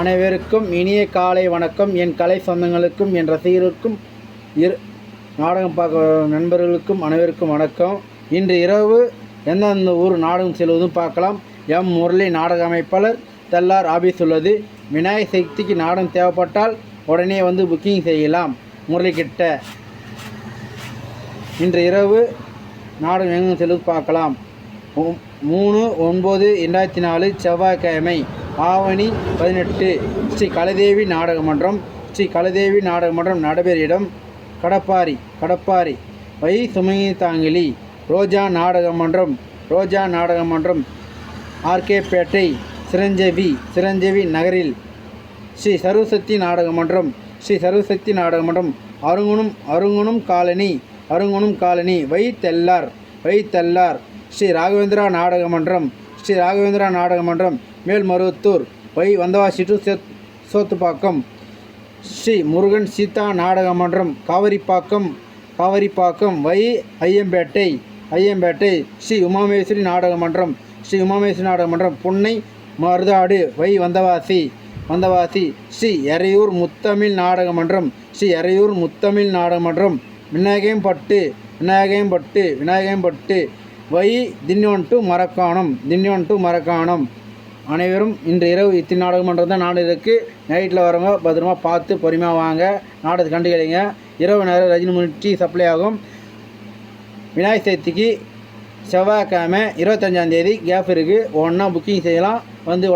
அனைவருக்கும் இனிய காலை வணக்கம். என் கலை சொந்தங்களுக்கும் என் ரசிகர்களுக்கும் இரு நாடகம் பார்க்க நண்பர்களுக்கும் அனைவருக்கும் வணக்கம். இன்று இரவு எந்தெந்த ஊர் நாடகம் செல்வதும் பார்க்கலாம். எம் முரளி நாடக அமைப்பாளர் தெல்லார் ஆபீஸ் உள்ளது. விநாயகர் சக்திக்கு நாடகம் தேவைப்பட்டால் உடனே வந்து புக்கிங் செய்யலாம். முரளிக்கிட்ட இன்று இரவு நாடகம் எங்கும் செல்வது பார்க்கலாம். மூணு ஒன்பது ரெண்டாயிரத்தி நாலு செவ்வாய்க்கிழமை. ஆவணி பதினெட்டு. ஸ்ரீ கலதேவி நாடக மன்றம். ஸ்ரீ கலதேவி நாடக மன்றம் நடைபெறும் இடம் கடப்பாரி கடப்பாரி. வை சுமங்கி தாங்கிலி ரோஜா நாடக மன்றம். ரோஜா நாடக மன்றம். ஆர்கேபேட்டை சிரஞ்சீவி சிரஞ்சீவி நகரில். ஸ்ரீ சர்வசக்தி நாடக மன்றம். ஸ்ரீ சர்வசக்தி நாடக மன்றம். Arungunam Arungunam colony Arungunam colony. Via Thellar via Thellar. Shri Raghavendra நாடக மன்றம். ஸ்ரீ ராகவேந்திரா நாடக மன்றம். மேல்மருவத்தூர் வை வந்தவாசி டு சேத் சோத்துப்பாக்கம். ஸ்ரீ முருகன் சீதா நாடக மன்றம் காவிரிப்பாக்கம் காவிரிப்பாக்கம் வை ஐயம்பேட்டை ஐயம்பேட்டை. ஸ்ரீ உமாமேஸ்வரி நாடக மன்றம் ஸ்ரீ உமாமேஸ்வரி நாடக மன்றம் புன்னை மருதாடு வை வந்தவாசி வந்தவாசி. ஸ்ரீ எறையூர் முத்தமிழ் நாடக மன்றம் ஸ்ரீ எறையூர் முத்தமிழ் நாடக மன்றம் விநாயகம்பட்டு விநாயகம்பட்டு விநாயகம்பட்டு. வை தின்னோன் டு மரக்காணம் தின்யோன் டு மரக்காணம். அனைவரும் இன்று இரவு இத்தி நாடகமன்றம் தான் நாடு இருக்குது நைட்டில் வரவங்க பத்திரமா பார்த்து பொறுமையாக வாங்க. நாடகத்தை கண்டுகளிங்க இரவு நேரம் ரஜினி முன்னிட்டு சப்ளை ஆகும். விநாயகர் சதுர்த்திக்கு செவ்வாய்க்கிழமை இருபத்தஞ்சாந்தேதி கேப் இருக்குது ஒன்றா புக்கிங் செய்யலாம். வந்து